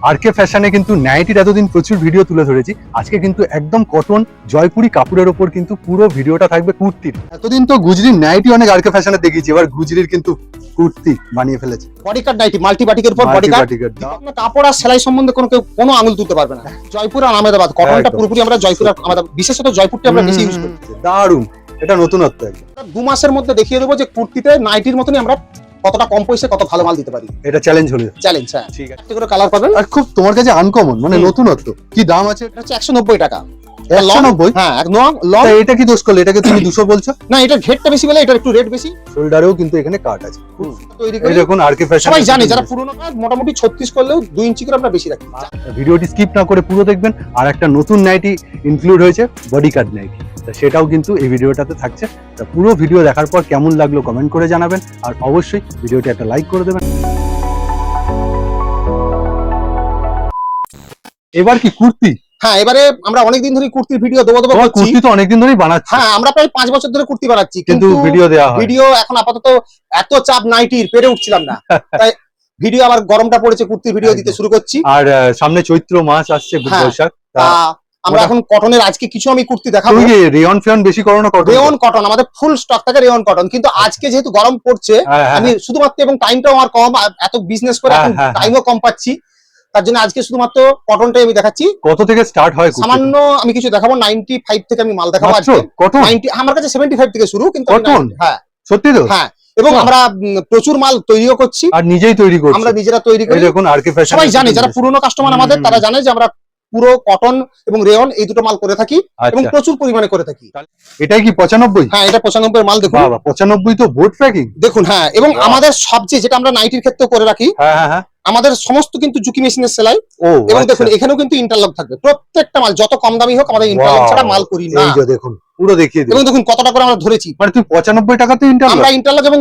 আরকে ফ্যাশনে কিন্তু নাইটির এতদিন প্রচুর ভিডিও তুলে ধরেছি। আজকে কিন্তু একদম কটন জয়পুরি কাপড়ের ওপর কিন্তু পুরো ভিডিওটা থাকবে কুর্তির। এতদিন তো গুজরির নাইটি অনেক আরকে ফ্যাশনে দেখিয়েছি এবার গুজরির কিন্তু কুর্তি বানিয়ে ফেলেছে। বডি কাট নাইটি মাল্টি বাটিকের বডি কাট। আপনার কাপড় আর সেলাই সম্বন্ধে কোনো কেউ কোনো আঙুল তুলতে পারবে না। জয়পুর আর আহমেদাবাদ। কটনটা পুরোপুরি আমরা জয়পুর আর আহমেদাবাদ বিশেষত জয়পুরটা আমরা বেশি ইউজ করি দারুণ। এটা নতুনত্ব একদম। দু মাসের মধ্যে দেখিয়ে দেবো যে কুর্তিতে নাইটির মতনই আমরা কতটা কম পয়সা কত ভালো মাল দিতে পারি। এটা চ্যালেঞ্জ হলো। চ্যালেঞ্জ হ্যাঁ। ঠিক আছে। কালার পাবেন। আর খুব তোমার কাছে আনকমন মানে নতুনত্ব। কি দাম আছে? এটা হচ্ছে একশো নব্বই টাকা। একশো নব্বই? হ্যাঁ একদম লং এটা কি দোষ করলে? এটাকে তুমি দুশো বলছো? না এটা বেশি বলে এটা একটু রেট বেশি। শোল্ডারেও কিন্তু এখানে কাট আছে। ফ্যাশন সবাই জানে যারা পুরোনো কাজ মোটামুটি ছত্রিশ করলেও দুই ইঞ্চি করে আমরা বেশি রাখি। ভিডিওটি স্কিপ না করে পুরো দেখবেন। আর একটা নতুন নাইটি ইনক্লুড হয়েছে বডি কাট নাইটি সেটাও কিন্তু এই ভিডিওটাতে থাকছে। তা পুরো ভিডিও দেখার পর কেমন লাগল কমেন্ট করে জানাবেন। আর অবশ্যই ভিডিওটি একটা লাইক করে দেবেন। এবার কি কুর্তি? হ্যাঁ এবারে আমরা অনেকদিন ধরে কুর্তির ভিডিও দেবো দেবো কুর্তি তো অনেকদিন ধরেই বানাচ্ছি। হ্যাঁ আমরা প্রায় পাঁচ বছর ধরে কুর্তি বানাচ্ছি কিন্তু ভিডিও দেওয়া ভিডিও এখন আপাতত এত চাপ নাইটির পেরে উঠছিলাম না। তাই ভিডিও আবার গরমটা পড়েছে কুর্তির ভিডিও দিতে শুরু করছি। আর সামনে চৈত্র মাস আসছে হ্যাঁ। বৈশাখ আমরা এখন কটনের আজকে কিছু আমি কুর্তি দেখাবো। রেয়ন ফেয়ন বেশি করো না কটন রেয়ন কটন আমাদের ফুল স্টক থাকে রেয়ন কটন কিন্তু আজকে যেহেতু গরম পড়ছে হ্যাঁ, হ্যাঁ, আমি শুধুমাত্র এবং টাইমটাও আমার কম এত বিজনেস করে এখন টাইমও কম পাচ্ছি। তার জন্য আজকে শুধুমাত্র কটনটাই আমি দেখাচ্ছি। কত থেকে স্টার্ট হয় সামান্য আমি কিছু দেখাবো নাইনটি ফাইভ থেকে আমি মাল দেখাবো আজকে। কটন নাইনটি আমার কাছে সেভেন্টি ফাইভ থেকে শুরু কিন্তু কটন হ্যাঁ। সত্যি তো? হ্যাঁ এবং আমরা প্রচুর মাল তৈরিও করছি। আর নিজেই তৈরি করছি। আমরা নিজেরা তৈরি করি। দেখুন আরকে ফ্যাশন সবাই জানে যারা পুরনো কাস্টমার আমাদের তারা জানে যে আমরা পুরো কটন এবং রেয়ন এই দুটো মাল করে থাকি এবং আচ্ছা। প্রচুর পরিমাণে করে থাকি। এটাই কি পঁচানব্বই? হ্যাঁ এটা পঁচানব্বই মাল দেখুন। পঁচানব্বই তো বোর্ড প্যাকিং দেখুন হ্যাঁ এবং আমাদের সবচেয়ে যেটা আমরা নাইটির ক্ষেত্রে করে রাখি হ্যাঁ হ্যাঁ হ্যাঁ। আমাদের সমস্ত কিন্তু জুকি মেশিনের সেলাই ও এবং আচ্ছা। দেখুন এখানেও কিন্তু ইন্টারলক থাকবে। প্রত্যেকটা মাল যত কম দামি হোক আমাদের ইন্টারলক ছাড়া মাল করি না। দেখুন পুরো দেখিয়ে এবং দেখুন কতটা করে আমরা ধরেছি। মানে তুমি পঁচানব্বই টাকাতে ইন্টারলক আমরা ইন্টারলক এবং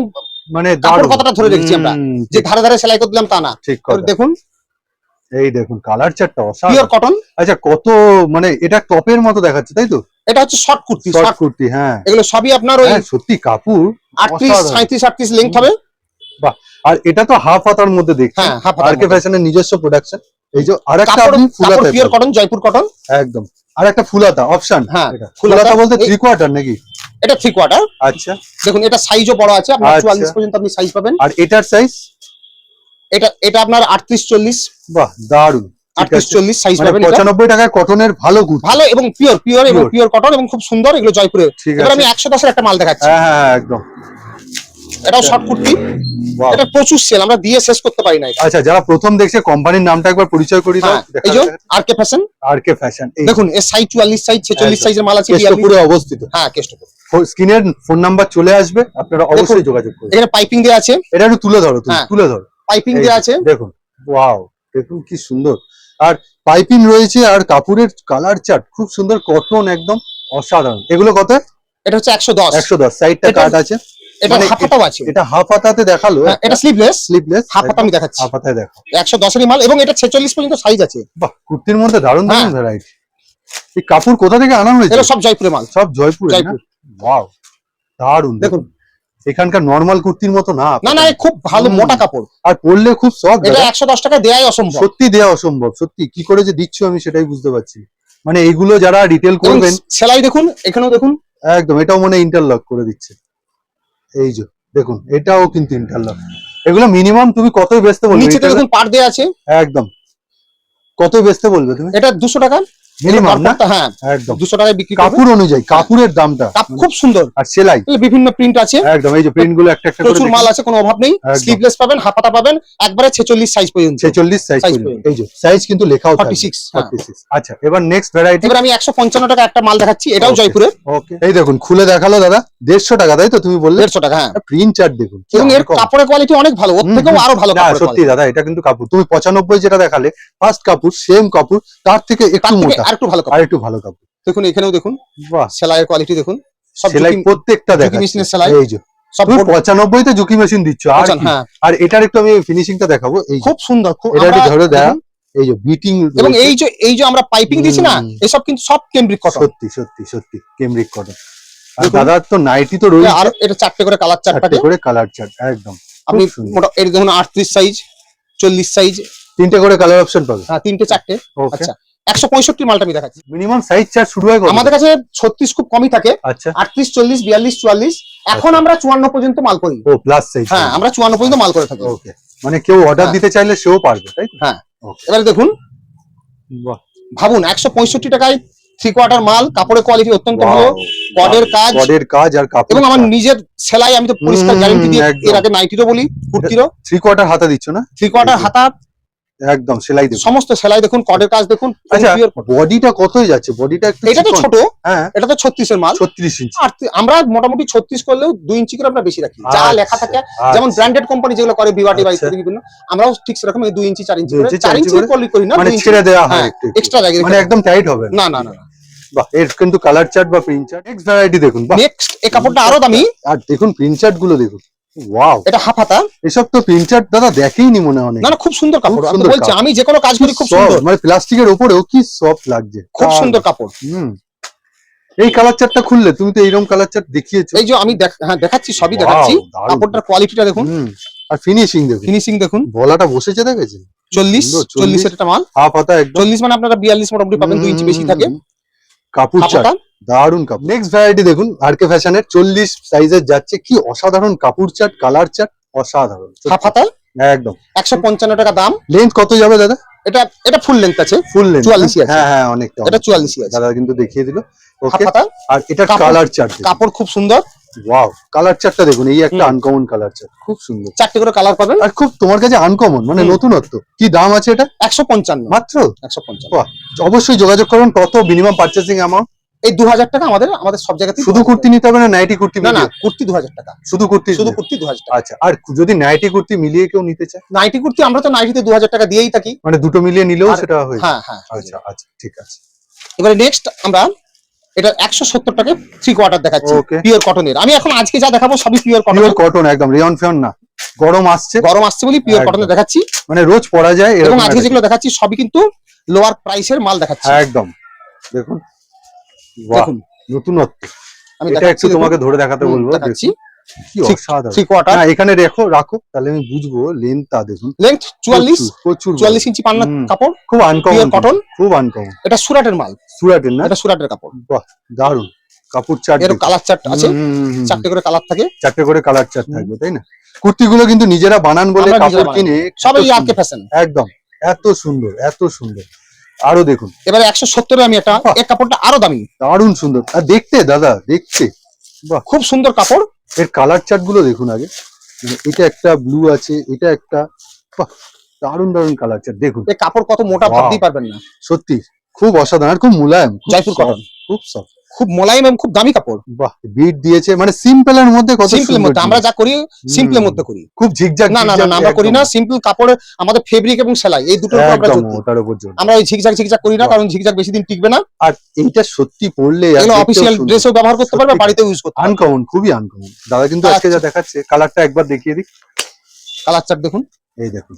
মানে কাপড় কতটা ধরে রেখেছি আমরা। যে ধারে ধারে সেলাই করে দিলাম তা না। দেখুন এই দেখুন কালার চারটা পিওর অসাধারণ কটন আচ্ছা কত মানে এটা টপের মতো দেখাচ্ছে তাই তো? এটা হচ্ছে শর্ট কুর্তি শর্ট কুর্তি হ্যাঁ। এগুলো সবই আপনার ওই হ্যাঁ সত্যি কাপড় আটত্রিশ অসাধারণ। সাঁত্রিশ আটত্রিশ লেন্থ হবে। বাহ আর এটা তো হাফ হাতার মধ্যে দেখছি। হ্যাঁ হাফ আরকে ফ্যাশনের নিজস্ব প্রোডাকশন এই যে আরেকটা আপনি কাপড় ফুলাতে পিওর কটন জয়পুর কটন একদম। আর একটা ফুলাতা অপশন হ্যাঁ, ফুলাতা। বলতে থ্রি কোয়ার্টার নাকি? এটা থ্রি কোয়ার্টার আচ্ছা। দেখুন এটা সাইজও বড় আছে আপনার আচ্ছা। চুয়াল্লিশ পর্যন্ত আপনি সাইজ পাবেন। আর এটার সাইজ এটা এটা আপনার আটত্রিশ চল্লিশ। বাহ দারুণ আটত্রিশ চল্লিশ সাইজ মানে পাবেন পঁচানব্বই টাকায় কটনের ভালো কুর্তি ভালো এবং পিওর পিওর এবং পিওর কটন এবং খুব সুন্দর এগুলো জয়পুরে। এবার আমি একশো দশের একটা মাল দেখাচ্ছি। হ্যাঁ হ্যাঁ হ্যাঁ, একদম। এটাও শর্ট কুর্তি। এটা প্রচুর সেল আমরা দিয়ে শেষ করতে পারি না আচ্ছা যারা প্রথম দেখছে কোম্পানির নামটা একবার পরিচয় করি দাও হ্যাঁ এই যে আর ফ্যাশন আর কে ফ্যাশন দেখুন এর সাইজ চুয়াল্লিশ সাইজ ছেচল্লিশ একদম। সাইজের মাল আছে 42 কেষ্টপুরে অবস্থিত। হ্যাঁ কেষ্টপুর। স্ক্রিনের ফোন নাম্বার চলে আসবে আপনারা অবশ্যই যোগাযোগ করুন। এখানে পাইপিং দেওয়া আছে। এটা একটু তুলে ধরো হ্যাঁ। তুলে ধরো। পাইপিং দেওয়া আছে। দেখুন ওয়াও দেখুন কি সুন্দর। আর পাইপিং রয়েছে আর কাপড়ের কালার চার্ট খুব সুন্দর কটন একদম অসাধারণ। এগুলো কত? এটা হচ্ছে একশো দশ। একশো দশ সাইডটা এটা- কাট আছে। এটা মানে হাফাটাও আছে। এটা হাফ হাতাতে দেখাল। হ্যাঁ, এটা স্লিভলেস স্লিপলেস হাফ হাতা আমি দেখাচ্ছি। হাফ হাতায় দেখো একশো দশেরই মাল এবং এটা ছেচল্লিশ পর্যন্ত সাইজ আছে। বাহ কুর্তির মধ্যে দারুণ দারুণ। ভ্যারাইটি এই কাপড় কোথা থেকে আনা হয়েছে? এগুলো সব জয়পুরের মাল। সব জয়পুরে জয়পুর। ওয়াও দারুণ দেখুন এখানকার নর্মাল কুর্তির মতো না। না না খুব ভালো মোটা কাপড়। আর পরলে খুব সফট এটা একশো দশ টাকা দেয়াই অসম্ভব। সত্যি দেওয়া অসম্ভব সত্যি। কি করে যে দিচ্ছ আমি সেটাই বুঝতে পারছি। মানে এইগুলো যারা রিটেল করবেন সেলাই দেখুন এখানেও দেখুন। একদম এটাও মনে ইন্টারলক করে দিচ্ছে। এই যে দেখুন এটাও কিন্তু ইন্টারলক এগুলো মিনিমাম তুমি কতই বেচতে বলবে? retailer? দেখুন পার দেওয়া আছে। একদম। কতই বেচতে বলবে তুমি? এটা দুশো টাকা। মিনিমাম না? হ্যাঁ। একদম। দুশো টাকায় বিক্রি কাপড় অনুযায়ী কাপড়ের দামটা। কাপ খুব সুন্দর। আর সেলাই। বিভিন্ন প্রিন্ট আছে। একদম এই যে প্রিন্টগুলো একটা একটা প্রচুর মাল আছে কোনো অভাব নেই। স্লিভলেস পাবেন পাবেন একবারে ছেচল্লিশ সাইজ পর্যন্ত। এই যে সাইজ কিন্তু লেখাও 46 আচ্ছা এবার নেক্সট ভ্যারাইটি এবার আমি একশো পঞ্চান্ন টাকা একটা মাল দেখাচ্ছি এটাও. জয়পুরের। ওকে এই দেখুন খুলে দেখাল দাদা দেড়শো টাকা তাই তো তুমি বললে? দেড়শো টাকা হ্যাঁ। প্রিন্ট চার্ট দেখুন এবং এর কাপড়ের কোয়ালিটি অনেক ভালো ওর থেকেও আরও ভালো সত্যি দাদা এটা কিন্তু কাপড়। তুমি পঁচানব্বই যেটা দেখালে ফার্স্ট কাপড় সেম কাপড় তার থেকে একটু মোটা। আর একটু ভালো আর একটু ভালো কাপড়। দেখুন এখানেও দেখুন বাহ। সেলাইয়ের কোয়ালিটি দেখুন সব সেলাই প্রত্যেকটা জুকি দেখা মেশিনের সেলাই। এই যে। সব পঁচানব্বই তে ঝুঁকি মেশিন দিচ্ছ আর হ্যাঁ। আর এটার একটু আমি ফিনিশিংটা দেখাবো। এই খুব সুন্দর খুব এটা একটু ধরে দেয়া এই যে বিটিং এবং এই যে এই যে আমরা পাইপিং দিয়েছি না। এসব কিন্তু সব কেমব্রিক কটন সত্যি সত্যি সত্যি কেমব্রিক কটন আর দেখুন। দাদার তো নাইটি তো রয়েছে। আর এটা চারটে করে কালার চারটাকে চারটে করে কালার চার্ট একদম। আপনি মোটা এই দেখুন আটত্রিশ সাইজ চল্লিশ সাইজ তিনটে করে কালার অপশন পাবে। হ্যাঁ তিনটে চারটে। ওকে আচ্ছা। একশো পঁয়ষট্টি মালটা আমি দেখাচ্ছি। মিনিমাম সাইজ চার্ট শুরু হয়? আমাদের কাছে ছত্রিশ খুব কমই থাকে। আচ্ছা। আটত্রিশ চল্লিশ বিয়াল্লিশ চুয়াল্লিশ। এখন আমরা চুয়ান্ন পর্যন্ত মাল করি। ও প্লাস সাইজ হ্যাঁ আমরা চুয়ান্ন পর্যন্ত মাল করে থাকি। ওকে মানে কেউ অর্ডার হ্যাঁ। দিতে চাইলে সেও পারবে তাই হ্যাঁ। এবারে দেখুন। বাহ। ভাবুন একশো পঁয়ষট্টি টাকায় থ্রি কোয়ার্টার মাল কাপড়ের কোয়ালিটি অত্যন্ত ভালো। কডের কাজ। কডের কাজ আর কাপড় এবং আমার নিজের সেলাই আমি তো পরিষ্কার গ্যারান্টি দিয়ে এর আগে নাইটিরও বলি কুর্তিরও থ্রি কোয়ার্টার হাতা দিচ্ছ না? থ্রি কোয়ার্টার হাতা একদম সেলাই দেবো সমস্ত সেলাই দেখুন কডের কাজ দেখুন আচ্ছা বডিটা কতই যাচ্ছে? বডিটা একটু এটা তো ছোট হ্যাঁ। এটা তো ছত্রিশের মাল। ছত্রিশ ইঞ্চি। আর আমরা মোটামুটি ছত্রিশ করলেও দুই ইঞ্চি করে আমরা বেশি রাখি। যা লেখা থাকে আচ্ছা, যেমন ব্র্যান্ডেড কোম্পানি যেগুলো করে বিবাটি বা আচ্ছা। ইত্যাদি বিভিন্ন আমরাও ঠিক সেরকম এই দুই ইঞ্চি চার ইঞ্চি দুই করে ইঞ্চি, চার চার ইঞ্চি ইঞ্চি কলি করি না মানে ছেড়ে দেওয়া হয় হ্যাঁ, একটু। এক্সট্রা জায়গা মানে একদম টাইট হবে। না না না বাহ এর কিন্তু কালার চার্ট বা প্রিন্ট চার্ট নেক্সট ভ্যারাইটি দেখুন। নেক্সট এই কাপড়টা আরও দামি। আর দেখুন প্রিন্ট চার্টগুলো দেখুন। ওয়াও এটা হাফ হাতা? এসব তো প্রিন্ট চার্ট দাদা দেখেইনি মনে হয় না না খুব সুন্দর কাপড়। আমি বলছি আমি যে কোনো কাজ করি খুব সুন্দর। মানে প্লাস্টিকের উপরেও কি সফট লাগছে? খুব সুন্দর কাপড়। হুম। এই কালার চার্টটা খুললে তুমি তো এইরকম কালার চার্ট দেখিয়েছো। এই যে আমি দেখ- হ্যাঁ দেখাচ্ছি সবই দেখাচ্ছি। কাপড়টার কোয়ালিটিটা দেখুন। আর ফিনিশিং দেখুন। ফিনিশিং দেখুন। গলাটা বসেছে দেখেছেন? চল্লিশ চল্লিশ। চল্লিশের একটা মাল। হাফ হাতা চল্লিশ মানে আপনারা বিয়াল্লিশ মোটামুটি পাবেন দুই ইঞ্চি বেশি থাকে। হুম, কাপড় চার্ট দারুণ কাপ নেক্সট ভ্যারাইটি দেখুন আরকে ফ্যাশনের চল্লিশ সাইজের যাচ্ছে কি অসাধারণ কাপড় চাট কালার চাট অসাধারণ। হাফ হাতা একদম। একশো পঞ্চান্ন টাকা দাম। লেন্থ কত যাবে দাদা? এটা এটা ফুল লেন্থ আছে। ফুল লেন্থ 44 আছে। হ্যাঁ হ্যাঁ অনেকটা এটা চুয়াল্লিশই আছে। দাদা কিন্তু দেখিয়ে দিল। ওকে আর এটা কালার চার্ট কাপড় খুব সুন্দর। ওয়াও কালার চার্টটা দেখুন এই একটা। আনকমন কালার চার্ট খুব সুন্দর। চারটে করে কালার পাবেন? আর খুব তোমার কাছে আনকমন মানে নতুনত্ব। কি দাম আছে এটা? একশো পঞ্চান্ন। মাত্র? একশো পঞ্চান্ন। অবশ্যই যোগাযোগ করুন কত মিনিমাম পার্চেসিং অ্যামাউন্ট এই দু হাজার টাকা আমাদের আমাদের সব জায়গাতেই শুধু কুর্তি নিতে হবে না নাইটি কুর্তি না না কুর্তি দু হাজার টাকা। শুধু কুর্তি শুধু শুধু কুর্তি দু হাজার টাকা। আচ্ছা আর যদি নাইটি কুর্তি মিলিয়ে কেউ নিতে চায়? নাইটি কুর্তি আমরা তো নাইটিতে দু হাজার টাকা দিয়েই থাকি। মানে দুটো মিলিয়ে নিলেও সেটা হয়ে। হ্যাঁ হ্যাঁ আচ্ছা আচ্ছা ঠিক আছে। এবারে নেক্সট আমরা এটা একশো সত্তর টাকা থ্রি কোয়ার্টার দেখাচ্ছি পিওর কটনের আমি এখন আজকে যা দেখাবো সবই পিওর কটন পিওর কটন একদম রিয়ন ফিয়ন না গরম আসছে। গরম আসছে বলি পিওর কটন দেখাচ্ছি। মানে রোজ পরা যায় এবং এরকম আজকে যেগুলো দেখাচ্ছি সবই কিন্তু লোয়ার প্রাইসের মাল দেখাচ্ছি। একদম। দেখুন দেখুন। নতুনত্ব। আমি এটা একটু তোমাকে ধরে দেখাতে বলব দেখাচ্ছি। এখানে রেখো রাখো তাহলে আমি বুঝব লেন্থটা দেখুন। লেন্থ চুয়াল্লিশ চুয়াল্লিশ ইঞ্চি পান্না কাপড় খুব আনকমন কটন খুব আনকমন এটা সুরাটের মাল। সুরাটের না? এটা সুরাটের কাপড়। বাহ দারুণ কাপড় চার্ট এর কালার চার্ট আছে। চারটে করে কালার থাকে। চারটে করে কালার চার্ট থাকবে তাই না? কুর্তিগুলো কিন্তু নিজেরা বানান বলে কাপড় কিনে সবাই ফ্যাশন একদম এত সুন্দর এত সুন্দর। আরও দেখুন। এবারে একশো সত্তরে আমি একটা। কাপড়টা আরও দামি। দারুণ সুন্দর। আর দেখতে দাদা দেখতে। খুব সুন্দর কাপড়। এর কালার চার্টগুলো দেখুন আগে। মানে এটা একটা ব্লু আছে এটা একটা দারুণ দারুণ কালার চার্ট দেখুন। এই কাপড় কত মোটা ভাবতেই পারবেন না। সত্যি খুব অসাধারণ আর খুব মোলায়েম জয়পুর কটন খুব সফট খুব মোলায়েম এবং খুব দামি কাপড়। বাহ বিট দিয়েছে। মানে সিম্পল এর মধ্যে কত সিম্পলের মধ্যে আমরা যা করি সিম্পলের। মধ্যে করি। খুব ঝিকঝাক না না না আমরা করি না। সিম্পল কাপড় আমাদের ফেব্রিক এবং সেলাই এই দুটোর উপর আমরা ওটার উপর আমরা ওই ঝিকঝাক ঝিকঝাক করি না কারণ ঝিকঝাক বেশি দিন টিকবে না। আর এইটা সত্যি পড়লে এগুলো অফিসিয়াল ড্রেসও ব্যবহার করতে পারবে বাড়িতে ইউজ করতে আনকমন খুবই আনকমন দাদা কিন্তু আজকে যা দেখাচ্ছে কালারটা একবার দেখিয়ে দিক। কালার চার্ট দেখুন। এই দেখুন।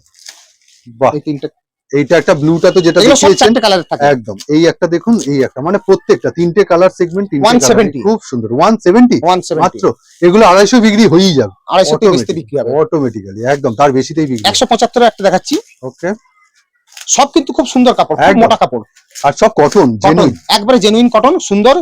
বাহ। এই তিনটে এইটা একটা ব্লুটা তো যেটা দেখিয়েছেন একদম। এই একটা দেখুন এই একটা মানে প্রত্যেকটা তিনটে কালার সেগমেন্ট 170 খুব সুন্দর ওয়ান সেভেন্টি ওয়ান সেভেন্টি মাত্র? এগুলো আড়াইশো বিক্রি হয়েই যাবে। আড়াইশো থেকে বিক্রি হবে। অটোমেটিক্যালি একদম তার বেশিতেই বিক্রি একশো পঁচাত্তর একটা দেখাচ্ছি। ওকে সব কিন্তু খুব সুন্দর কাপড় খুব মোটা কাপড়। আর সব কটন জেনুইন একবারে জেনুইন কটন সুন্দর।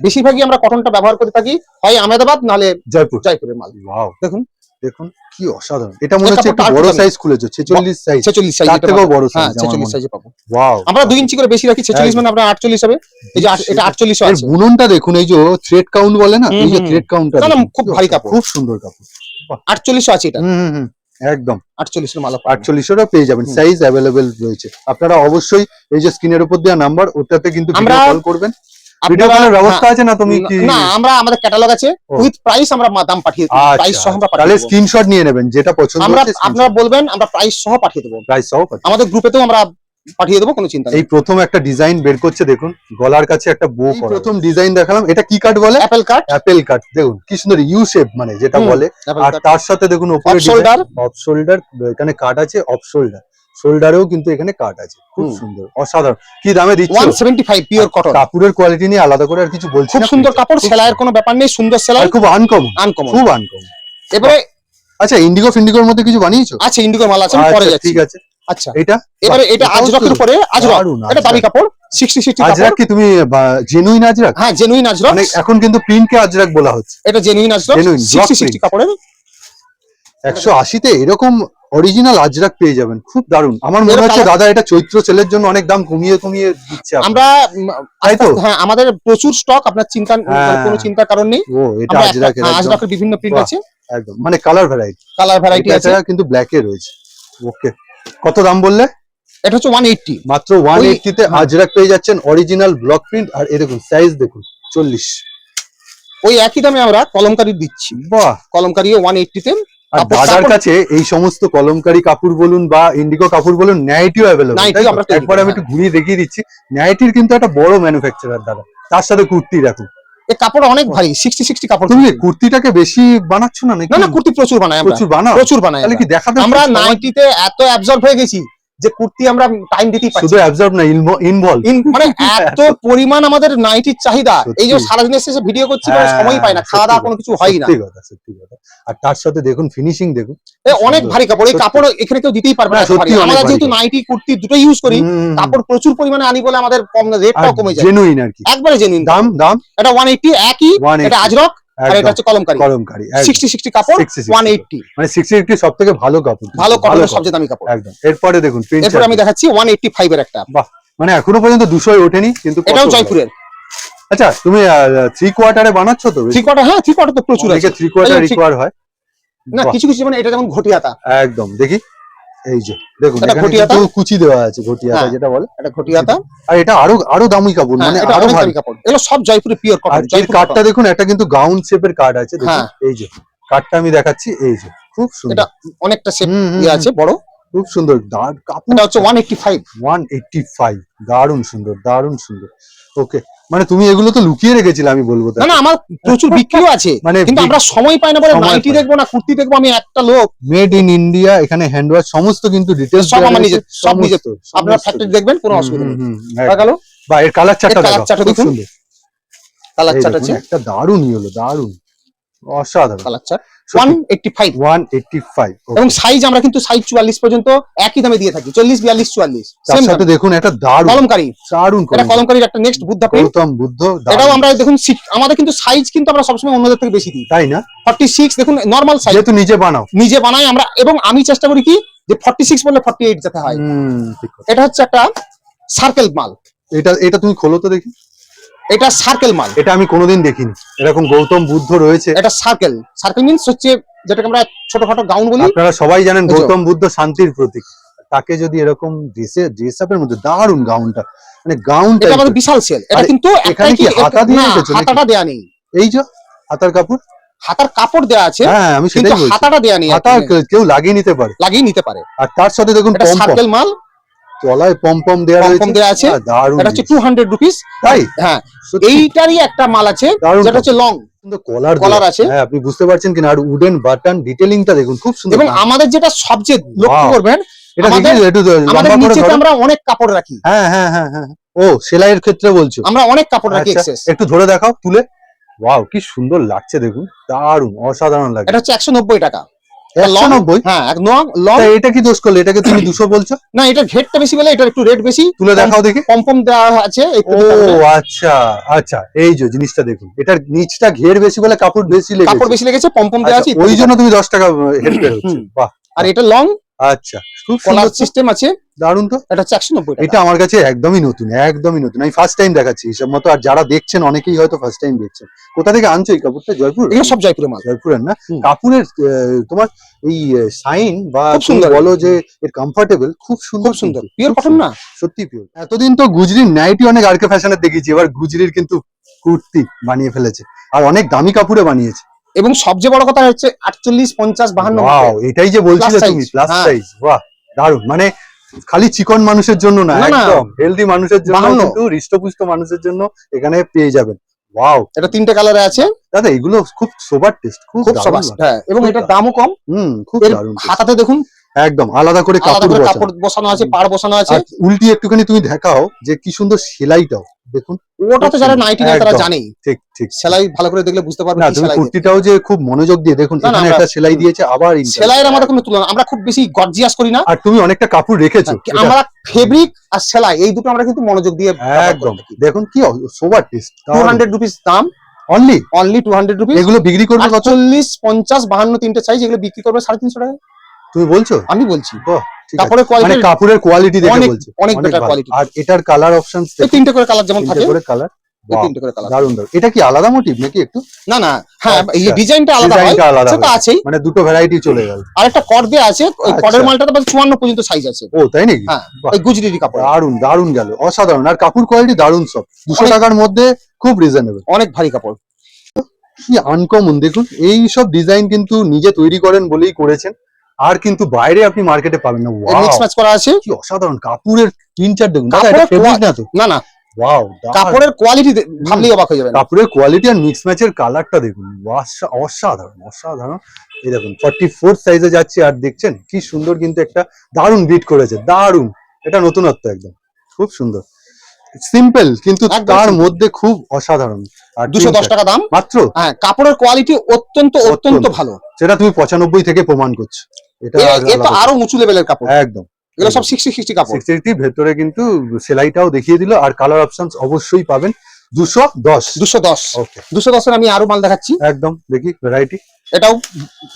বেশিরভাগই আমরা কটনটা ব্যবহার করে থাকি হয় আহমেদাবাদ নালে জয়পুর। জয়পুরের মাল। ওয়াও দেখুন। দেখুন কি অসাধারণ। এটা মনে হচ্ছে একটু বড় সাইজ খুলেছো ছেচল্লিশ সাইজ ছেচল্লিশ তার সাইজ থেকেও বড় সাইজ ছেচল্লিশ সাইজে পাবো। ওয়াও আমরা দুই ইঞ্চি করে বেশি রাখি ছেচল্লিশ মানে আমরা আটচল্লিশ হবে। এই যে এটা আটচল্লিশ এর বুননটা দেখুন এই যে থ্রেড কাউন্ট বলে না এই যে থ্রেড কাউন্টটা না, খুব ভারী কাপড়। খুব সুন্দর কাপড়। আটচল্লিশ আছে এটা। হুম হুম একদম। আটচল্লিশের মালা আটচল্লিশেরও পেয়ে যাবেন সাইজ অ্যাভেলেবেল রয়েছে। আপনারা অবশ্যই এই যে স্ক্রিনের উপর দেওয়া নাম্বার ওটাতে কিন্তু কল করবেন। আপনারা- ব্যবস্থা আছে না তুমি কি না আমরা আমাদের ক্যাটালগ আছে। উইথ প্রাইস আমরা দাম পাঠিয়ে প্রাইস সহ আমরা আচ্ছা। তাহলে স্ক্রিনশট নিয়ে নেবেন যেটা পছন্দ আমরা আপনারা বলবেন আমরা প্রাইস সহ পাঠিয়ে দেবো। প্রাইস সহ আমাদের গ্রুপেতেও আমরা পাঠিয়ে দেবো কোনো চিন্তা এই প্রথম একটা ডিজাইন বের করছে দেখুন গলার কাছে একটা বো প্রথম ডিজাইন দেখালাম এটা কি কাট বলে? অ্যাপেল কাট অ্যাপেল কাট দেখুন কি সুন্দর ইউ শেপ মানে যেটা বলে। আর তার সাথে দেখুন Off shoulder। অফ শোল্ডার এখানে কাট আছে অফ শোল্ডার শোল্ডারেও কিন্তু এখানে কাট আছে। খুব সুন্দর অসাধারণ। কি দামে দিচ্ছ? One seventy five pure cotton কাপড়ের কোয়ালিটি নিয়ে আলাদা করে আর কিছু বলছি খুব সুন্দর কাপড় সেলাইয়ের কোনো ব্যাপার নেই সুন্দর সেলাই। খুব আনকমন আনকমন খুব আনকমন এবারে আচ্ছা ইন্ডিগো ফিন্ডিগোর মধ্যে কিছু বানিয়েছো? আছে ইন্ডিগো মাল আছে পরে আচ্ছা, যাচ্ছি। ঠিক আছে। আচ্ছা। এটা? এবারে এটা আজরকের উপরে আজরক এটা দামি কাপড় সিক্সটি সিক্সটি আজরাক কি তুমি জেনুইন আজরাক হ্যাঁ জেনুইন আজরক মানে এখন কিন্তু প্রিন্টকে আজরাক বলা হচ্ছে। এটা genuine Ajrak Genuine, block sixty print। Sixty কাপড়ের। একশো আশিতে এরকম অরিজিনাল আজরাক পেয়ে যাবেন। খুব দারুণ। আমার মনে হচ্ছে দাদা এটা চৈত্র সেলের জন্য অনেক দাম কমিয়ে কমিয়ে দিচ্ছে আমরা তাই তো? হ্যাঁ আমাদের প্রচুর স্টক আপনার চিন্তা হ্যাঁ। কোনো চিন্তার কারণ নেই। ও এটা আজরাক হ্যাঁ, আজরকের বিভিন্ন প্রিন্ট আছে। একদম। মানে কালার ভ্যারাইটি কালার ভ্যারাইটি আছে। কিন্তু ব্ল্যাক এ রয়েছে। ওকে কত দাম বললে? এটা হচ্ছে ওয়ান এইটটি মাত্র ওয়ান ওই- এইটিতে হ্যাঁ। আজরাক পেয়ে যাচ্ছেন অরিজিনাল ব্লক প্রিন্ট আর দেখুন সাইজ দেখুন চল্লিশ। ওই একই দামে আমরা কলমকারি দিচ্ছি। বাহ। কলমকারি ওয়ান এইটটিতে আর দাদার কাছে এই সমস্ত কলমকারি কাপড় বলুন বা ইন্ডিগো কাপড় বলুন ন্যায়টিও অ্যাভেলেবল একবার আমি একটু ঘুরিয়ে দেখিয়ে দিচ্ছি। ন্যায়টির কিন্তু একটা বড় ম্যানুফ্যাকচারার দাদা। তার সাথে কুর্তি রাখুন এই কাপড় অনেক ভারী সিক্সটি সিক্সটি কাপড় তুমি কুর্তিটাকে বেশি বানাচ্ছ না নাকি? না না কুর্তি প্রচুর প্রচুর বানায় প্রচুর তাহলে। কি দেখাতে আমরা নাইটিতে এত অ্যাবজর্ব হয়ে গেছি যে কুর্তি আমরা টাইম দিতেই পারছি শুধু অ্যাবজর্ব না ইনভলভ ইন- মানে এত পরিমাণ আমাদের নাইটির চাহিদা। এই যে সারাদিন এসে ভিডিও করছি মানে সময় পাই না। খাওয়া দাওয়া কোনো কিছু হয় না। সত্যি কথা সত্যি কথা। আর তার সাথে দেখুন ফিনিশিং দেখুন। এ অনেক ভারী কাপড় এই কাপড় এখানে কেউ দিতেই পারবে না না, সত্যি আমরা যেহেতু নাইটি কুর্তি দুটো ইউজ করি কাপড় প্রচুর পরিমাণে আনি বলে আমাদের কম রেটটাও কমে যায়। জেনুইন আর কি। একবারে জেনুইন দাম দাম? এটা ওয়ান এইটটি একই এটা আজরক আর এটা হচ্ছে কলমকারি। কলমকারি একদম। সিক্সটি সিক্সটি কাপড় 60, 60 ওয়ান এইটটি মানে সিক্সটি এইটটি সব ভালো কাপড়। ভালো কটনের সবচেয়ে দামি কাপড়। একদম। এরপরে দেখুন এরপর আমি দেখাচ্ছি এর একটা। মানে এখনও পর্যন্ত দুশোই ওঠেনি কিন্তু কত এটাও জয়পুরের। আচ্ছা তুমি থ্রি কোয়ার্টারে বানাচ্ছ তো? থ্রি কোয়ার্টার হ্যাঁ থ্রি কোয়ার্টার তো প্রচুর আছে। থ্রি কোয়ার্টার রিকোয়ার হয়। না কিছু কিছু মানে এটা যেমন ঘটিয়াতা। একদম দেখি। এই যে দেখুন এখানে কিন্তু কুচি দেওয়া আছে ঘটিয়াতা হ্যাঁ। যেটা বলে। এটা ঘটিয়াতা আর এটা আরও আরও দামি কাপড় হ্যাঁ মানে আরও ভারী। কাপড়। এগুলো সব জয়পুরের পিওর আর এর জয়পুর কাঠটা দেখুন একটা কিন্তু গাউন শেপের কার্ড আছে দেখুন। হ্যাঁ। এই যে কাঠটা আমি দেখাচ্ছি এই যে খুব সুন্দর। এটা অনেকটা হুম, ইয়ে আছে বড়। খুব সুন্দর দার কাপড় এটা হচ্ছে one eighty five one eighty five দারুণ সুন্দর দারুণ সুন্দর। ওকে মানে তুমি এগুলো তো লুকিয়ে রেখেছিলে আমি বলব। না না আমার প্রচুর বিক্রিও আছে মানে কিন্তু আমরা সময় পাই না বলে নাইটি দেখব না কুর্তি দেখব আমি একটা লোক। মেড ইন ইন্ডিয়া এখানে হ্যান্ড ওয়াশ সমস্ত কিন্তু ডিটেলস সব আমার নিজের, সব নিজে তো আপনার ফ্যাক্টরি দেখবেন কোনো অসুবিধা নেই। দেখা গেল বা এর কালার চারটা দেখো চারটা দেখুন। কালার চার্ট আছে। একটা দারুণই হলো দারুণ। অসাধারণ। Colour chart one eighty five one eighty five এবং সাইজ আমরা কিন্তু সাইজ চুয়াল্লিশ পর্যন্ত একই দামে দিয়ে থাকি। সেম সাথে দেখুন একটা দারুণ। কলমকারি। দারুণ এটা কলম একটা নেক্সট বুদ্ধা প্রিন্ট গৌতম বুদ্ধ এটাও আমরা দেখুন আমাদের কিন্তু সাইজ কিন্তু আমরা সবসময় অন্যদের থেকে বেশি দিই। তাই না? ফর্টি সিক্স দেখুন নর্মাল সাইজ যেহেতু নিজে বানাও। নিজে বানাই আমরা। এবং আমি চেষ্টা করি কি যে যাতে হয়। হুম, এটা হচ্ছে একটা সার্কেল মাল। এটা এটা তুমি খোলো তো দেখি। এটা সার্কেল মাল। এটা আমি কোনোদিন দেখিনি। এরকম গৌতম বুদ্ধ রয়েছে। এটা সার্কেল সার্কেল মিন্স হচ্ছে যেটাকে আমরা ছোটখাটো গাউন বলি। আপনারা সবাই জানেন গৌতম বুদ্ধ শান্তির প্রতীক। তাকে যদি এরকম ড্রেসে ড্রেস আপের মধ্যে দারুণ গাউনটা মানে গাউন এটা আমাদের বিশাল সেল এটা কিন্তু এখানে কি হাতা দিয়ে নাকি? হাতাটা দেয়া নেই। এই যে হাতার কাপড়? হাতার কাপড় দেয়া আছে হ্যাঁ আমি সেটাই বলছি। হাতাটা দেয়া নেই হাতা কেউ লাগিয়ে নিতে পারে। লাগিয়ে নিতে পারে। আর তার সাথে দেখুন সার্কেল মাল। তলায় পম পম দেওয়া পম রয়েছে। পম দেয়া আছে। এটা হচ্ছে। টু হান্ড্রেড রুপিস তাই? হ্যাঁ। এইটারই একটা মাল আছে যেটা হচ্ছে লং কলার কলার আছে। হ্যাঁ আপনি বুঝতে পারছেন কিনা? আর উডেন বাটন ডিটেলিংটা দেখুন খুব সুন্দর এবং আমাদের যেটা সবচেয়ে লক্ষ্য করবেন এটা আমাদের- একটু লম্বা করে আমরা অনেক কাপড় রাখি। হ্যাঁ হ্যাঁ হ্যাঁ হ্যাঁ। ও সেলাইয়ের ক্ষেত্রে বলছো। আমরা অনেক কাপড় রাখি আচ্ছা, এক্সেস একটু ধরে দেখাও তুলে। ওয়াও কি সুন্দর লাগছে দেখুন। দারুণ অসাধারণ লাগে এটা হচ্ছে একশো নব্বই টাকা। একশো নব্বই। হ্যাঁ এক লং লং এটা কি দোষ করলে? এটাকে তুমি দুশো বলছো? না এটা ঘেরটা বেশি বলে এটা একটু রেট বেশি। তুলে দেখাও দেখি। দেওয়া আছে ও আচ্ছা আচ্ছা এই যে জিনিসটা দেখুন। এটার নিচটা ঘের বেশি বলে কাপড় বেশি লেগেছে। কাপড় বেশি লেগেছে দেওয়া আছে আচ্ছা, ওই জন্য তুমি দশ টাকা হেল্প হচ্ছে। বাহ। আর এটা লং আচ্ছা খুব কলার সিস্টেম আছে। দারুণ তো? এটা হচ্ছে একশো নব্বই এটা আমার কাছে একদমই নতুন একদমই নতুন। আমি ফার্স্ট টাইম দেখাচ্ছি হিসাব মতো। আর যারা দেখছেন অনেকেই হয়তো ফার্স্ট টাইম দেখছেন। কোথা থেকে আনছো এই কাপড়টা? জয়পুর? এগুলো সব জয়পুরের মাল। জয়পুরের না। কাপড়ের তোমার এই সাইন বা সুন্দর। বলো যে এর কমফোর্টেবল খুব সুন্দর সুন্দর। পিওর কটন না? সত্যি পিওর এতদিন তো গুজরির নাইটি অনেক আরকে ফ্যাশনের দেখেছি এবার গুজরির কিন্তু কুর্তি বানিয়ে ফেলেছে। আর অনেক দামি কাপড়ে বানিয়েছে। এবং সবচেয়ে বড় কথা হচ্ছে আটচল্লিশ পঞ্চাশ বাহান্ন এটাই যে বলছিলে তুমি প্লাস হ্যাঁ। সাইজ বাহ দারুণ। মানে খালি চিকন মানুষের জন্য না। একদম হেলদি মানুষের জন্য কিন্তু হৃষ্টপুষ্ট মানুষের জন্য এখানে পেয়ে যাবেন। ওয়াও এটা তিনটে কালারে আছে। দাদা এগুলো খুব সোবার টেস্ট খুব দারুণ হ্যাঁ এবং এটার দামও কম। হুম খুব দারুণ হাতাতে দেখুন। একদম আলাদা করে কাপড় বসানো। কাপড় বসানো আছে পাড় বসানো আছে। উল্টি একটুখানি তুমি দেখাও যে কি সুন্দর সেলাইটাও। দেখুন। ওটা তো যারা নাইটি নেয় তারা জানেই। ঠিক ঠিক। সেলাই ভালো করে দেখলে বুঝতে পারবে না তুমি কুর্তিটাও যে খুব মনোযোগ দিয়ে দেখুন এখানে একটা সেলাই দিয়েছে আবার সেলাইয়ের আমাদের কোনো তুলনা আমরা খুব বেশি গর্জিয়াস করি না। আর তুমি অনেকটা কাপড় রেখেছো আমরা ফেব্রিক আর সেলাই এই দুটো আমরা কিন্তু মনোযোগ দিয়ে একদম। দেখুন কি sober test two hundred rupees দাম। Only only two hundred rupees এগুলো বিক্রি করবে কত? চল্লিশ পঞ্চাশ বাহান্ন তিনটে সাইজ এগুলো বিক্রি করবে সাড়ে তিনশো টাকা তুমি বলছো? আমি বলছি। বাহ, মানে কোয়ালিটি কাপড়ের কোয়ালিটি দেখে বলছো। অনেক বেটার কোয়ালিটি আর এটার কালার অপশনস এই তিনটে করে কালার যেমন থাকে করে কালার তিনটে করে কালার দারুণ দারুণ এটা কি আলাদা মোটিভ নাকি একটু? না না হ্যাঁ আচ্ছা। এই ডিজাইনটা আলাদা হয়। সেটা আছেই। মানে দুটো ভ্যারাইটি চলে গেল। আর একটা কর দেওয়া আছে ওই। করের মালটা তো চুয়ান্ন পর্যন্ত সাইজ আছে। ও তাই নাকি? হ্যাঁ ওই গুজরিটি কাপড়। দারুণ দারুণ গেল। অসাধারণ। আর কাপড় কোয়ালিটি দারুণ সব। দুশো অনেক- টাকার মধ্যে খুব রিজনেবল অনেক ভারী কাপড়। কি আনকমন দেখুন। এই সব ডিজাইন কিন্তু নিজে তৈরি করেন বলেই করেছেন। আর কিন্তু বাইরে আপনি মার্কেটে পাবেন না! মিক্স ম্যাচ করা আছে? কি অসাধারণ কাপড়ের চার দেখুন। দাদা এটা ফেব্রিক না তো? না না। ওয়াও কাপড়ের কোয়ালিটি ভাবলেই অবাক হয়ে যাবে কাপড়ের কোয়ালিটি আর মিক্স ম্যাচের কালারটা দেখুন। অসাধারণ অসাধারণ। এই দেখুন ফর্টি ফোর সাইজে যাচ্ছে আর দেখছেন কি সুন্দর কিন্তু একটা দারুণ বিট করেছে। দারুণ। এটা নতুনত্ব একদম। খুব সুন্দর। সিম্পল কিন্তু তার মধ্যে খুব অসাধারণ। আর দুশো দশ টাকা দাম? মাত্র? হ্যাঁ কাপড়ের কোয়ালিটি অত্যন্ত অত্যন্ত অত্যন্ত। ভালো। সেটা তুমি পঁচানব্বই থেকে প্রমাণ করছ। এটা আর উঁচু লেভেলের কাপড়। একদম। এগুলো সব সিক্সটি সিক্সটি কাপড়। সিক্সটি ভেতরে কিন্তু সেলাইটাও দেখিয়ে দিল আর কালার অপশন অবশ্যই পাবেন দুশো দশ। দুশো দশ। দুশো দশের আমি আরও মাল দেখাচ্ছি। একদম দেখি ভ্যারাইটি এটাও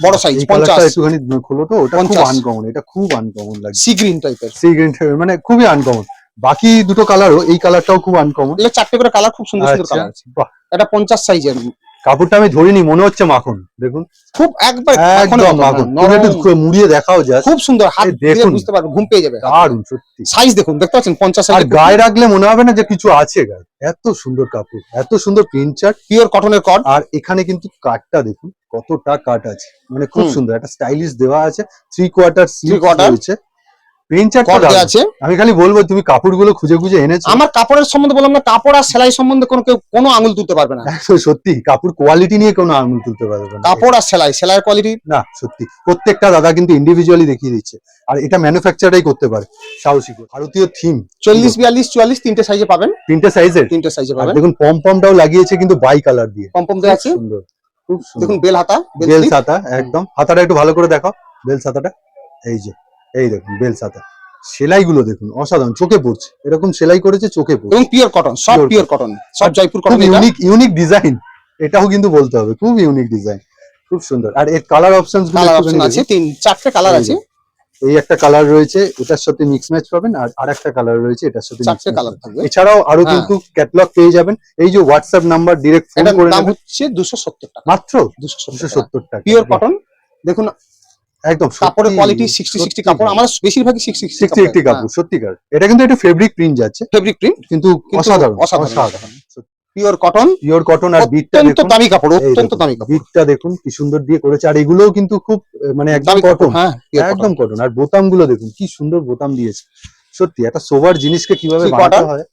বড় সাইজ পঞ্চাশ। একটুখানি খোলো তো ওটা খুব 50 আনকমন এটা খুব আনকমন সি গ্রিন টাইপের সি গ্রিন মানে খুবই আনকমন বাকি দুটো কালারও এই কালারটাও খুব আনকমন চারটে করে কালার খুব সুন্দর সুন্দর আচ্ছা। কালার আছে। বাহ এটা পঞ্চাশ সাইজের কাপড়টা আমি ধরিনি মনে হচ্ছে মাখন। দেখুন। খুব একবার একদম মাখন তুমি একটু মুড়িয়ে দেখাও যা খুব সুন্দর হাত দেখুন। বুঝতে পারবে ঘুম পেয়ে যাবে। দারুণ সত্যি। সাইজ দেখুন দেখতে পাচ্ছেন পঞ্চাশ আর গায়ে রাখলে মনে হবে না যে কিছু আছে গায়ে। এত সুন্দর কাপড় এত সুন্দর প্রিন্ট চার্ট পিওর কটনের কট আর এখানে কিন্তু কাটটা দেখুন কতটা কাট আছে। মানে খুব সুন্দর একটা স্টাইলিশ দেওয়া আছে। Three quarter sleeve. রয়েছে। প্রিন্ট আছে। আমি খালি বলব তুমি কাপড়গুলো খুঁজে খুঁজে এনেছো। আমার কাপড়ের সম্বন্ধে বললাম না কাপড় আর সেলাই সম্বন্ধে কোনো কেউ কোনো আঙুল তুলতে পারবে না। সত্যি কাপড় কোয়ালিটি নিয়ে কোনো আঙুল তুলতে পারবে না। কাপড় আর সেলাই সেলাইয়ের কোয়ালিটি না সত্যি। প্রত্যেকটা দাদা কিন্তু ইন্ডিভিজুয়ালি দেখিয়ে দিচ্ছে। আর এটা ম্যানুফ্যাকচারাই করতে পারে সাহসী ভারতীয় থিম চল্লিশ বিয়াল্লিশ চুয়াল্লিশ তিনটে সাইজে পাবেন। তিনটে সাইজের তিনটে সাইজে পাবেন। দেখুন পম পমটাও লাগিয়েছে কিন্তু বাই কালার দিয়ে। পম পম দেওয়া আছে? সুন্দর খুব সুন্দর। দেখুন বেল হাতা বেল। সাতা একদম। হাতাটা একটু ভালো করে দেখাও। বেল সাতাটা এই যে। এই দেখুন বেল সাতা সেলাইগুলো দেখুন অসাধারণ চোখে পড়ছে। এরকম সেলাই করেছে চোখে পড়ছে। এবং পিওর কটন সব পিওর কটন সব Jaipur cotton unique unique design এটাও কিন্তু বলতে হবে খুব ইউনিক ডিজাইন খুব সুন্দর। আর এর কালার অপশন আছে তিন চারটে কালার আছে। এই একটা কালার রয়েছে এটার সাথে মিক্স ম্যাচ পাবেন আর আরেকটা কালার রয়েছে এটার সাথে চারটে কালার পাবেন। থাকবে। এছাড়াও আরও হ্যাঁ। কিন্তু ক্যাটালগ পেয়ে যাবেন। এই যে হোয়াটসঅ্যাপ নাম্বার ডিরেক্ট ফোন করে দাম হচ্ছে দুশো সত্তর টাকা। মাত্র দুশো দুশো সত্তর সত্তর টাকা। পিওর কটন দেখুন একদম কাপড়ের কোয়ালিটি সিক্সটি সিক্সটি কাপড় আমার বেশিরভাগই সিক্সটি সিক্সটি একটি কাপড় সত্যিকার। এটা কিন্তু একটা ফেব্রিক প্রিন্ট যাচ্ছে ফেব্রিক প্রিন্ট কিন্তু অসাধারণ অসাধারণ। পিওর কটন পিওর কটন আর বিটটা অত্যন্ত দেখুন। দামি কাপড় অত্যন্ত দামি কাপড়। বিটটা দেখুন কি সুন্দর দিয়ে করেছে। আর এগুলোও কিন্তু খুব মানে একদম কটন হ্যাঁ একদম কটন আর বোতামগুলো দেখুন কি সুন্দর বোতাম দিয়েছে। সত্যি একটা সোভার জিনিসকে কীভাবে বানাতে হয়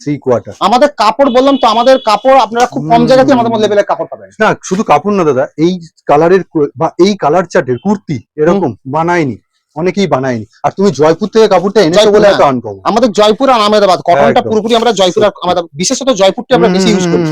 থ্রি কোয়ার্টার আমাদের কাপড় বললাম তো আমাদের কাপড় আপনারা খুব কম জায়গাতে আমাদের লেভেলের কাপড় পাবেন। না শুধু কাপড় না দাদা এই কালারের বা এই কালার চার্টের কুর্তি এরকম বানায়নি অনেকেই বানায়নি। আর তুমি জয়পুর থেকে কাপড়টা এনেছো বলে হ্যাঁ। এত আনকমন আমাদের জয়পুর আর আহমেদাবাদ কটনটা পুরোপুরি আমরা জয়পুর আর আমাদের বিশেষত জয়পুরটা আমরা বেশি ইউজ করি।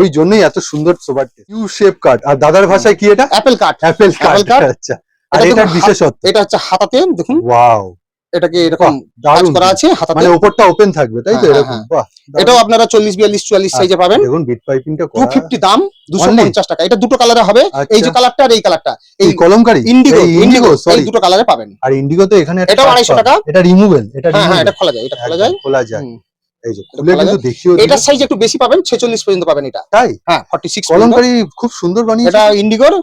ওই জন্যই এত সুন্দর সোবার ইউ শেপ কাট আর দাদার ভাষায় কি এটা? অ্যাপেল কাট অ্যাপেল কাট আচ্ছা। আর এটা এটার বিশেষত্ব। এটা হচ্ছে হাতাতে দেখুন। ওয়াও এটাকে এরকম কাজ করা আছে হাতাতে। মানে উপরটা ওপেন থাকবে তাই তো? হ্যাঁ, এরকম হ্যাঁ, বাহ এটাও আপনারা চল্লিশ বিয়াল্লিশ চুয়াল্লিশ সাইজে পাবেন। দেখুন বিট পাইপিংটা টু করা। ফিফটি দাম দুশো Only? পঞ্চাশ টাকা। এটা দুটো কালারে হবে। এই যে আচ্ছা কালারটা আর এই কালারটা এই কলমকারি? ইন্ডিগো ইন্ডিগো সরি এই দুটো কালারে পাবেন। আর ইন্ডিগো তো এখানে এটা 250 টাকা। এটা রিমুভেল এটা হ্যাঁ হ্যাঁ এটা খোলা যায় এটা খোলা যায়। খোলা যায়। এই যে এটা কিন্তু। সাইজ একটু বেশি পাবেন ছেচল্লিশ পর্যন্ত পাবেন এটা। তাই? হ্যাঁ কলমকারি খুব সুন্দর বানিয়েছে। এটা ইন্ডিগোর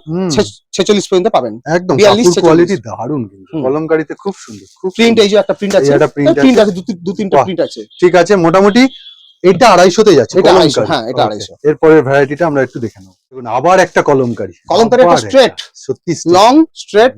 পর্যন্ত পাবেন। একদম কাপড় কোয়ালিটি দারুণ কিন্তু। কলমকারিতে খুব সুন্দর খুব প্রিন্ট এই যে একটা প্রিন্ট আছে। প্রিন্ট আছে। দু তিনটা প্রিন্ট আছে। ঠিক আছে মোটামুটি এটা আড়াইশোতে যাচ্ছে এটা। 250, হ্যাঁ, এটা 250 এরপরের ভ্যারাইটিটা আমরা একটু দেখে নেব। আবার একটা কলমকারি। কলমকারি একটা আবার সত্যি লং স্ট্রেট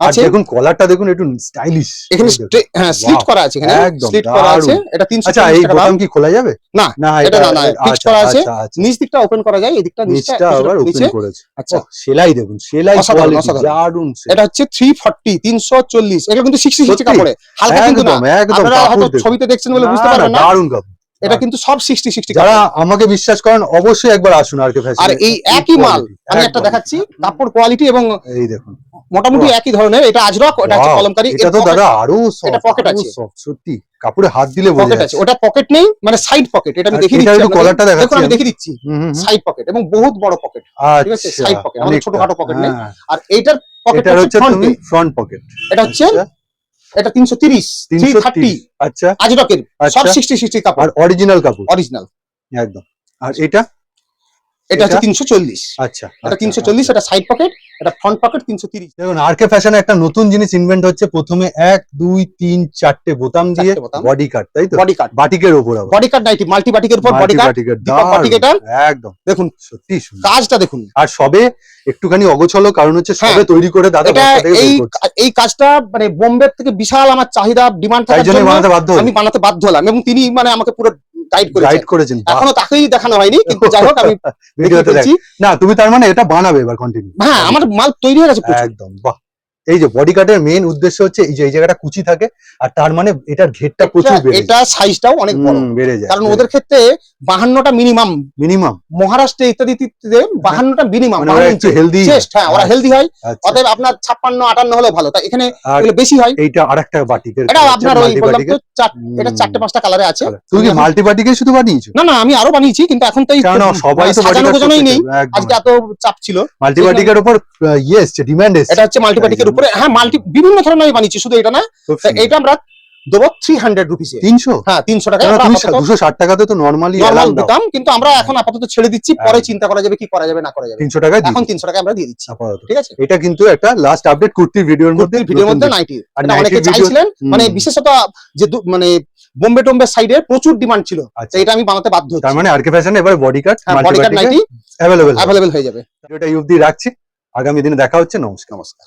আছে। দেখুন কলারটা দেখুন একটু স্টাইলিশ এখানে হ্যাঁ স্লিট করা আছে এখানে। স্লিট করা আছে। এটা তিনশো আচ্ছা এই বোতাম কি খোলা যাবে? না, না এটা না, না, fixed আচ্ছা, করা আছে। আচ্ছা, আচ্ছা। নিচ দিকটা ওপেন করা যায় এই দিকটা নিচটা আবার ওপেন করেছে। আচ্ছা। সেলাই দেখুন সেলাই কোয়ালিটি অসাধারণ। এটা হচ্ছে থ্রি ফর্টি তিনশো চল্লিশ। এটা কিন্তু সিক্সটি সিক্সটি সত্যি? কাপড়ে। হালকা কিন্তু না। একদম হয়তো ছবিতে দেখছেন বলে বুঝতে পারবেন না, না। দারুণ কাপড়। এটা কিন্তু সব সিক্সটি সিক্সটি যারা আমাকে বিশ্বাস করেন অবশ্যই একবার আসুন আর কে আর এই একই মাল। আমি একটা দেখাচ্ছি কাপড় কোয়ালিটি এবং এই দেখুন। মোটামুটি একই ধরনের এটা আজরক ওটা হচ্ছে কলমকারি এটা তো দাদা আরও এটা আরও আছে। সত্যি। কাপড়ে হাত দিলে বোঝা পকেট আছে। যাচ্ছে। ওটা পকেট নেই মানে সাইড পকেট এটা আমি দেখিয়ে দিচ্ছি আপনাদের। কলারটা দেখাচ্ছি আমি। দেখিয়ে দিচ্ছি। সাইড পকেট এবং বহুত বড় পকেট ঠিক আছে, সাইড পকেট আমাদের। ছোটখাটো pocket নেই। হ্যাঁ, আর এইটার পকেট হচ্ছে ফ্রন্ট পকেট এটা হচ্ছে এটা তিরিশ থ্রি তিনশো থার্টি আচ্ছা। আজরকের সব আচ্ছা। সিক্সটি সিক্সটি আর কাপড় অরিজিনাল কাপড়। অরিজিনাল একদম। আর এটা? এটা হচ্ছে তিনশো চল্লিশ। আচ্ছা এটা আচ্ছা, তিনশো চল্লিশ এটা সাইড পকেট এটা ফ্রন্ট পকেট তিনশো তিরিশ। দেখুন আর কে ফ্যাশনে একটা নতুন জিনিস ইনভেন্ট হচ্ছে প্রথমে এক দুই তিন চারটে বোতাম দিয়ে। বডি কাট তাই তো? বডি কাট বাটিকের আবার। বডি কাট নাইটি মাল্টি বাটিকের উপর বডি কাট বাটিক এটা? একদম। দেখুন সত্যি কাজটা দেখুন। আর সবে একটুখানি অগোছলো কারণ হচ্ছে সবে হ্যাঁ। তৈরি করে দাদা এই এই কাজটা মানে বোম্বে থেকে বিশাল আমার চাহিদা ডিমান্ড থাকার জন্য আমি বানাতে বাধ্য হলাম এবং তিনি মানে আমাকে পুরো গাইড গাইড করেছেন। এখনও তাকেই দেখানো হয়নি কিন্তু যাই হোক আমি ভিডিওতে না তুমি তার মানে এটা বানাবে এবার কন্টিনিউ হ্যাঁ আমার মাল তৈরি হয়ে গেছে একদম বাহ। এই যে বডি কাটের মেইন উদ্দেশ্য হচ্ছে এই যে এই জায়গাটা কুচি থাকে আর তার মানে এটার ঘেরটা প্রচুর বেড়ে এটা সাইজটাও অনেক বড়। বেড়ে যায় কারণ ওদের ক্ষেত্রে বাহান্নটা মিনিমাম মিনিমাম মহারাষ্ট্রে ইত্যাদিতে বাহান্নটা মিনিমাম মানে একটু হেলদি চেস্ট হ্যাঁ। ওরা হেলদি হয়। আচ্ছা। অতএব আপনার ছাপ্পান্ন আটান্ন হলেও ভালো। তাই এখানে এগুলো বেশি হয়। এইটা আরেকটা বাটিকের এটা আপনার ওই বললাম তো চার- এটা চারটে পাঁচটা কালারে আছে। তুমি কি মাল্টি বাটিকে শুধু বানিয়েছো? না না আমি আরও বানিয়েছি কিন্তু এখন তো কারণ সবাই তো গোছানোই নেই। আজকে এত চাপ ছিল। মাল্টি বাটিকের উপর আহ, ইয়ে এসছে ডিমান্ড এটা হচ্ছে মাল্টিপ্যাটিকের উপরে হ্যাঁ মাল্টি বিভিন্ন ধরনের আমি বানিয়েছি শুধু এটা না। এটা আমরা দেবো থ্রি হান্ড্রেড রুপিসে তিনশো? হ্যাঁ তিনশো টাকা দুশো ষাট টাকাতে তো নর্মালি দিতাম কিন্তু আমরা এখন আপাতত ছেড়ে দিচ্ছি পরে হ্যাঁ। চিন্তা করা যাবে কি করা যাবে না করা যাবে। তিনশো টাকায় এখন তিনশো টাকা আমরা দিয়ে দিচ্ছি। আপাতত। ঠিক আছে? এটা কিন্তু একটা লাস্ট আপডেট কুর্তির ভিডিওর মধ্যে ভিডিওর মধ্যে নাইটি অনেকে চাইছিলেন মানে বিশেষত যে মানে বোম্বে টোম্বে সাইডে প্রচুর ডিমান্ড ছিল আচ্ছা। এটা আমি বানাতে বাধ্য তার মানে আর কে ফ্যাশন এবার body cut body cut nighty available available হয়ে যাবে। ভিডিওটা অবধি রাখছি। আগামী দিনে দেখা হচ্ছে। নমস্কার নমস্কার।